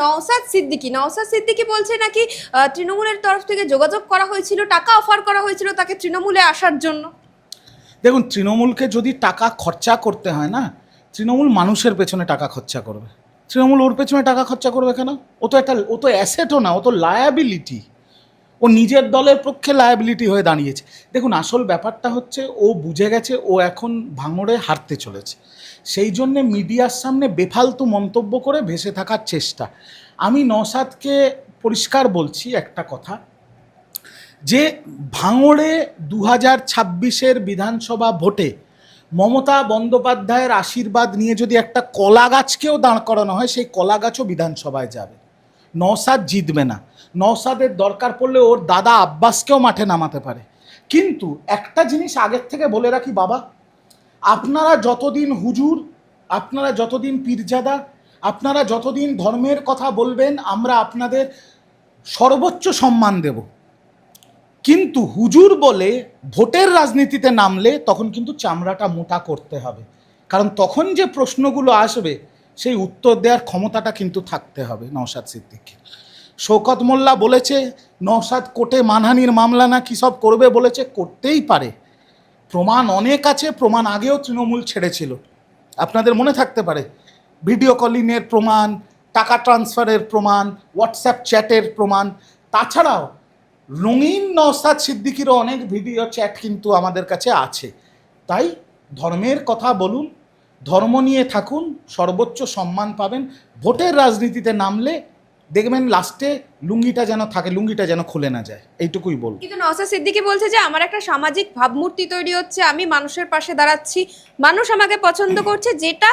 নওসাদ সিদ্দিকি। নওসাদ সিদ্দিকি বলছে নাকি তৃণমূলের তরফ থেকে যোগাযোগ করা হয়েছিল, টাকা অফার করা হয়েছিল তাকে তৃণমূলে আসার জন্য। দেখুন, তৃণমূলকে যদি টাকা খরচা করতে হয় না, তৃণমূল মানুষের পেছনে টাকা খরচা করবে। তৃণমূল ওর পেছনে টাকা খরচা করবে কেন? ও তো একটা, ও তো অ্যাসেটও না, ও তো লায়াবিলিটি ও নিজের দলের পক্ষে লায়াবিলিটি হয়ে দাঁড়িয়েছে। দেখুন, আসল ব্যাপারটা হচ্ছে, ও বুঝে গেছে, ও এখন ভাঙড়ে হারতে চলেছে। সেই জন্যে মিডিয়ার সামনে বেফালতু মন্তব্য করে ভেসে থাকার চেষ্টা। আমি নসাদকে পরিষ্কার বলছি একটা কথা, যে ভাঙড়ে দু হাজার ছাব্বিশের বিধানসভা ভোটে মমতা বন্দ্যোপাধ্যায়ের আশীর্বাদ নিয়ে যদি একটা কলা গাছকেও দাঁড় করানো হয়, সেই কলা গাছও বিধানসভায় যাবে। নওসাদ জিতবে না। নওসাদের দরকার পড়লে ওর দাদা আব্বাসকেও মাঠে নামাতে পারে। কিন্তু একটা জিনিস আগের থেকে বলে রাখি বাবা আপনারা যতদিন হুজুর, আপনারা যতদিন পীরজাদা, আপনারা যতদিন ধর্মের কথা বলবেন, আমরা আপনাদের সর্বোচ্চ সম্মান দেব। কিন্তু হুজুর বলে ভোটের রাজনীতিতে নামলে তখন কিন্তু চামড়াটা মোটা করতে হবে। কারণ তখন যে প্রশ্নগুলো আসবে, সেই উত্তর দেওয়ার ক্ষমতাটা কিন্তু থাকতে হবে নওশাদ সিদ্দিকী শৌকত মোল্লা বলেছে, নওশাদ কোর্টে মানহানির মামলা না কী সব করবে বলেছে, করতেই পারে। প্রমাণ অনেক আছে, প্রমাণ আগেও তৃণমূল ছেড়েছিল। আপনাদের মনে থাকতে পারে ভিডিও কলিংয়ের প্রমাণ, টাকা ট্রান্সফারের প্রমাণ হোয়াটসঅ্যাপ চ্যাটের প্রমাণ। তাছাড়াও, রঙিন নওসাদ সিদ্দিকিরও অনেক ভিডিও চ্যাট কিন্তু আমাদের কাছে আছে। তাই ধর্মের কথা বলুন, ধর্ম নিয়ে থাকুন, সর্বোচ্চ সম্মান পাবেন, ভোটের রাজনীতিতে নামলে দেখবেন লাস্টে লুঙ্গিটা যেন থাকে লুঙ্গিটা যেন খুলে না যায়। এইটুকুই বলব। কিন্তু নওসাদ সিদ্দিকি বলছে যে আমার একটা সামাজিক ভাবমূর্তি তৈরি হচ্ছে আমি মানুষের পাশে দাঁড়াচ্ছি। মানুষ আমাকে পছন্দ করছে যেটা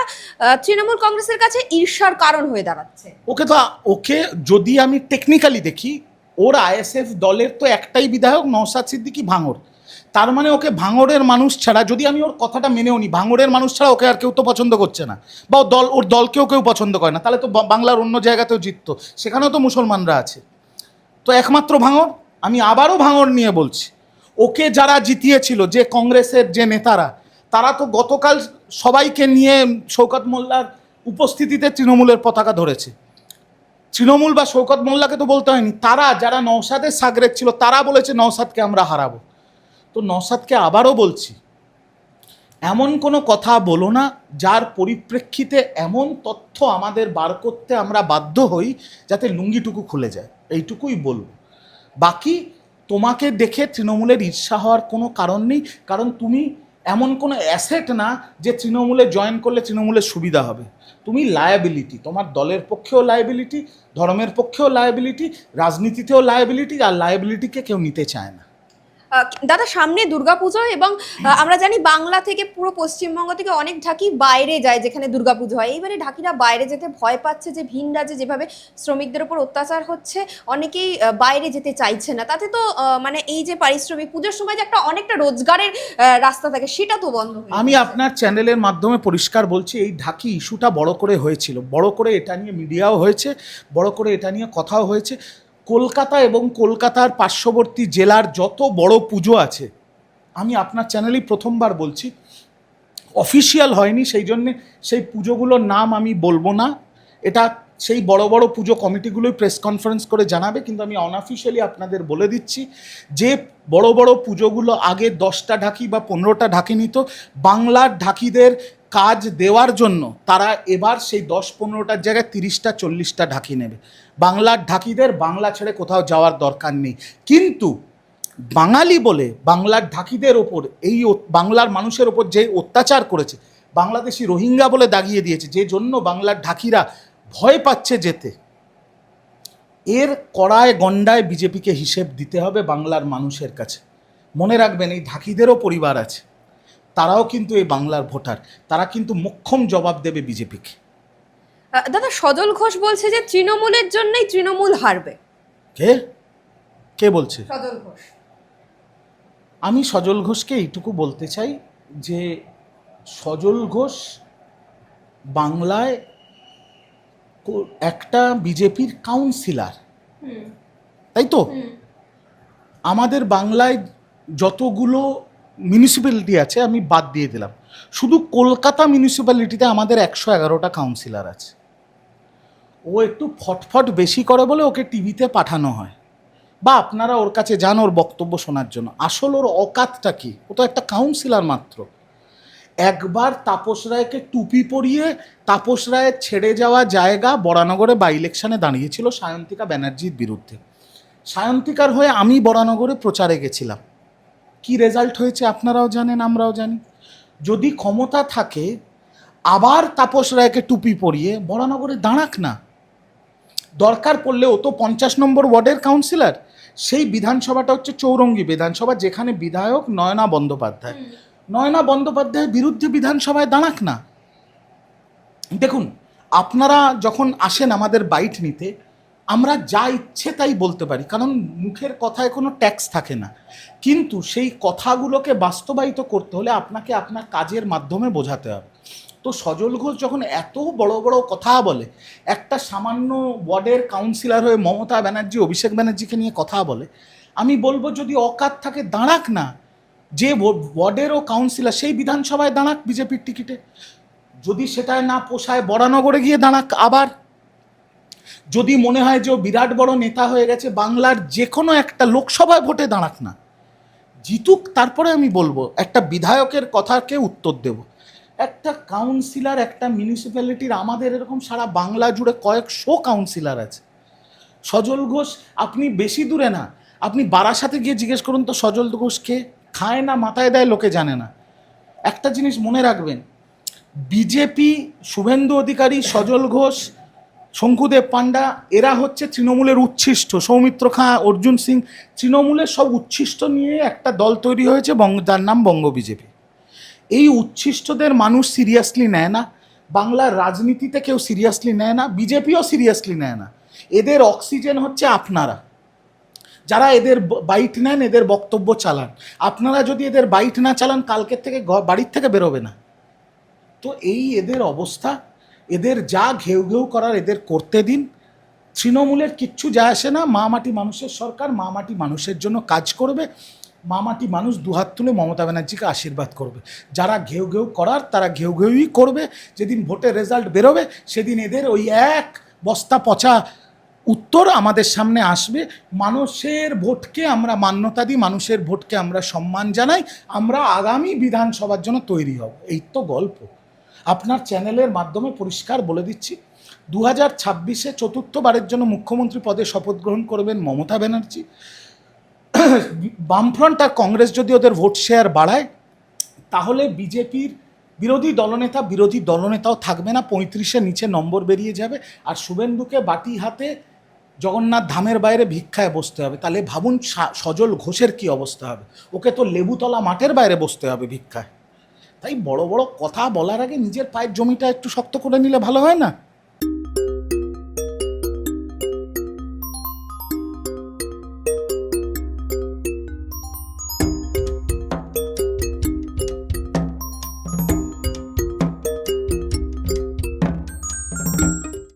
তৃণমূল কংগ্রেসের কাছে ঈর্ষার কারণ হয়ে দাঁড়াচ্ছে। ওকে তো ওকে যদি আমি টেকনিক্যালি দেখি ওর আইএসএফ দলের তো একটাই বিধায়ক নওসাদ সিদ্দিকি ভাঙড়। তার মানে ওকে ভাঙড়ের মানুষ ছাড়া, যদি আমি ওর কথাটা মেনেও নি, ভাঙড়ের মানুষ ছাড়া ওকে আর কেউ তো পছন্দ করছে না। বা ওর দল, ওর দলকেও কেউ পছন্দ করে না, তাহলে তো বাংলার অন্য জায়গাতেও জিততো। সেখানেও তো মুসলমানরা আছে। তো একমাত্র ভাঙড়, আমি আবারও ভাঙড় নিয়ে বলছি, ওকে যারা জিতিয়েছিল, যে কংগ্রেসের যে নেতারা, তারা তো গতকাল সবাইকে নিয়ে শৌকত মোল্লার উপস্থিতিতে তৃণমূলের পতাকা ধরেছে। তৃণমূল বা শৌকত মোল্লাকে তো বলতে হয়নি, তারা যারা নওসাদের সাগরের ছিল, তারা বলেছে নওসাদকে আমরা হারাবো। তো নওসাদকে আবারও বলছি, এমন কোনো কথা বলো না যার পরিপ্রেক্ষিতে এমন তথ্য আমাদের বার করতে আমরা বাধ্য হই যাতে লুঙ্গিটুকু খুলে যায়। এইটুকুই বলব। বাকি তোমাকে দেখে তৃণমূলের ঈর্ষা হওয়ার কোনো কারণ নেই, কারণ তুমি এমন কোনো অ্যাসেট না যে তৃণমূলে জয়েন করলে তৃণমূলের সুবিধা হবে। তুমি লায়াবিলিটি তোমার দলের পক্ষেও লায়াবিলিটি ধর্মের পক্ষেও লায়াবিলিটি রাজনীতিতেও লায়াবিলিটি আর লায়াবিলিটিকে কেউ নিতে চায় না। দাদা সামনে দুর্গাপুজো এবং আমরা জানি বাংলা থেকে পুরো পশ্চিমবঙ্গ থেকে অনেক ঢাকি বাইরে যায় যেখানে দুর্গাপুজো হয়। এইবারে ঢাকিরা বাইরে যেতে ভয় পাচ্ছে যে ভিন রাজ্যে যেভাবে শ্রমিকদের উপর অত্যাচার হচ্ছে অনেকেই বাইরে যেতে চাইছে না। তাতে তো মানে এই যে পারিশ্রমিক পুজোর সময় যে একটা অনেকটা রোজগারের রাস্তা থাকে সেটা তো বন্ধ আমি আপনার চ্যানেলের মাধ্যমে পরিষ্কার বলছি এই ঢাকি ইস্যুটা বড় করে হয়েছিল। বড় করে এটা নিয়ে মিডিয়াও হয়েছে বড় করে এটা নিয়ে কথাও হয়েছে। কলকাতা এবং কলকাতার পার্শ্ববর্তী জেলার যত বড় পুজো আছে, আমি আপনার চ্যানেলেই প্রথমবার বলছি অফিসিয়াল হয়নি, সেই জন্যে সেই পুজোগুলোর নাম আমি বলব না। এটা সেই বড় বড় পুজো কমিটিগুলোই প্রেস কনফারেন্স করে জানাবে, কিন্তু আমি অনঅফিসিয়ালি আপনাদের বলে দিচ্ছি যে বড় বড় পুজোগুলো আগে দশটা ঢাকি বা পনেরোটা ঢাকি নিত, বাংলার ঢাকিদের কাজ দেওয়ার জন্য তারা এবার সেই দশ পনেরোটার জায়গায় তিরিশটা, চল্লিশটা ঢাকি নেবে। বাংলার ঢাকিদের বাংলা ছেড়ে কোথাও যাওয়ার দরকার নেই। কিন্তু বাঙালি বলে বাংলার ঢাকিদের ওপর এই বাংলার মানুষের ওপর যে অত্যাচার করেছে, বাংলাদেশি রোহিঙ্গা বলে দাগিয়ে দিয়েছে, যে জন্য বাংলার ঢাকিরা ভয় পাচ্ছে যেতে, এর কড়ায় গন্ডায় বিজেপিকে হিসেব দিতে হবে বাংলার মানুষের কাছে। মনে রাখবেন এই ঢাকিদেরও পরিবার আছে। তারাও কিন্তু এই বাংলার ভোটার। তারা কিন্তু মোক্ষম জবাব দেবে বিজেপিকে। দাদা সজল ঘোষ বলছে যে তৃণমূলের জন্যই তৃণমূল হারবে। কে? কে বলছে? সজল ঘোষ। আমি সজল ঘোষকে এইটুকু বলতে চাই যে সজল ঘোষ বাংলায় একটা বিজেপির কাউন্সিলার। তাই তো? আমাদের বাংলায় যতগুলো মিউনিসিপ্যালিটি আছে, আমি বাদ দিয়ে দিলাম। শুধু কলকাতা মিউনিসিপ্যালিটিতে আমাদের একশো এগারোটা কাউন্সিলর আছে। ও একটু ফটফট বেশি করে বলে ওকে টিভিতে পাঠানো হয়। বা আপনারা ওর কাছে যান ওর বক্তব্য শোনার জন্য। আসল ওর অকাতটা কি? ও তো একটা কাউন্সিলর মাত্র। একবার তাপস রায়কে টুপি পরিয়ে তাপস রায়ের ছেড়ে যাওয়া জায়গা বরানগরে বাই ইলেকশানে দাঁড়িয়েছিল সায়ন্তিকা ব্যানার্জির বিরুদ্ধে। সায়ন্তিকার হয়ে আমি বরানগরে প্রচারে গেছিলাম। কি রেজাল্ট হয়েছে আপনারাও জানেন আমরাও জানি। যদি ক্ষমতা থাকে আবার তাপস রায়কে টুপি পরিয়ে বরানগরে দাঁড়াক না। দরকার পড়লে ও তো পঞ্চাশ নম্বর ওয়ার্ডের কাউন্সিলর সেই বিধানসভাটা হচ্ছে চৌরঙ্গি বিধানসভা যেখানে বিধায়ক নয়না বন্দ্যোপাধ্যায়। নয়না বন্দ্যোপাধ্যায়ের বিরুদ্ধে বিধানসভায় দাঁড়াক না। দেখুন আপনারা যখন আসেন আমাদের বাইট নিতে আমরা যা ইচ্ছে তাই বলতে পারি, কারণ মুখের কথায় কোনো ট্যাক্স থাকে না। কিন্তু সেই কথাগুলোকে বাস্তবায়িত করতে হলে আপনাকে আপনার কাজের মাধ্যমে বোঝাতে হবে। তো সজল ঘোষ যখন এত বড় বড় কথা বলে, একটা সামান্য ওয়ার্ডের কাউন্সিলর হয়ে মমতা ব্যানার্জি, অভিষেক ব্যানার্জিকে নিয়ে কথা বলে, আমি বলব যদি অকাত থাকে, দাঁড়াক না। যে ওয়া- ওয়ার্ডেরও কাউন্সিলর সেই বিধানসভায় দাঁড়াক বিজেপির টিকিটে যদি সেটায় না পোষায়, বরানগরে গিয়ে দাঁড়াক আবার। যদি মনে হয় যে ও বিরাট বড় নেতা হয়ে গেছে, বাংলার যে কোনো একটা লোকসভায় ভোটে দাঁড়াক না। জিতুক, তারপরে আমি বলব, একটা বিধায়কের কথাকে উত্তর দেব। একটা কাউন্সিলর একটা মিউনিসিপ্যালিটির আমাদের এরকম সারা বাংলা জুড়ে কয়েকশো কাউন্সিলর আছে। সজল ঘোষ, আপনি বেশি দূরে না। আপনি বারাসাতে গিয়ে জিজ্ঞেস করুন তো সজল ঘোষকে, খায় না মাথায় দেয় লোকে জানে না। একটা জিনিস মনে রাখবেন, বিজেপি শুভেন্দু অধিকারী, সজল ঘোষ শঙ্কুদেব পান্ডা এরা হচ্ছে তৃণমূলের উচ্ছিষ্ট। সৌমিত্র খাঁ, অর্জুন সিং, তৃণমূলের সব উচ্ছিষ্ট নিয়ে একটা দল তৈরি হয়েছে বঙ্গ যার নাম বঙ্গ বিজেপি। এই উচ্ছিষ্টদের মানুষ সিরিয়াসলি নেয় না। বাংলার রাজনীতিতে কেউ সিরিয়াসলি নেয় না, বিজেপিও সিরিয়াসলি নেয় না। এদের অক্সিজেন হচ্ছে আপনারা। যারা এদের বাইট নেন, এদের বক্তব্য চালান। আপনারা যদি এদের বাইট না চালান, কালকের থেকে বাড়ির থেকে বেরোবে না। তো এই এদের অবস্থা। এদের যা ঘেউ ঘেউ করার এদের করতে দিন। তৃণমূলের কিচ্ছু যায় আসে না। মা মাটি মানুষের সরকার, মা মাটি মানুষের জন্য কাজ করবে। মা মাটি মানুষ দুহাত তুলে মমতা ব্যানার্জিকে আশীর্বাদ করবে। যারা ঘেউ ঘেউ করার, তারা ঘেউ ঘেউই করবে। যেদিন ভোটের রেজাল্ট বেরোবে, সেদিন এদের ওই এক বস্তা পচা উত্তর আমাদের সামনে আসবে। মানুষের ভোটকে আমরা মান্যতা দিই, মানুষের ভোটকে আমরা সম্মান জানাই। আমরা আগামী বিধানসভার জন্য তৈরি হব। এই তো গল্প। আপনার চ্যানেলের মাধ্যমে পরিষ্কার বলে দিচ্ছি দু হাজার ছাব্বিশে চতুর্থবারের জন্য মুখ্যমন্ত্রী পদে শপথ গ্রহণ করবেন মমতা ব্যানার্জি। বামফ্রন্ট আর কংগ্রেস যদি ওদের ভোট শেয়ার বাড়ায়, তাহলে বিজেপির বিরোধী দলনেতা বিরোধী দলনেতাও থাকবে না, পঁয়ত্রিশের নিচে নম্বর বেরিয়ে যাবে। আর শুভেন্দুকে বাটি হাতে জগন্নাথ ধামের বাইরে ভিক্ষায় বসতে হবে। তাহলে ভাবুন সজল ঘোষের কি অবস্থা হবে? ওকে তো লেবুতলা মাঠের বাইরে বসতে হবে ভিক্ষায়। তাই বড় বড় কথা বলার আগে নিজের পায়ের জমিটা একটু শক্ত করে নিলে ভালো হয় না?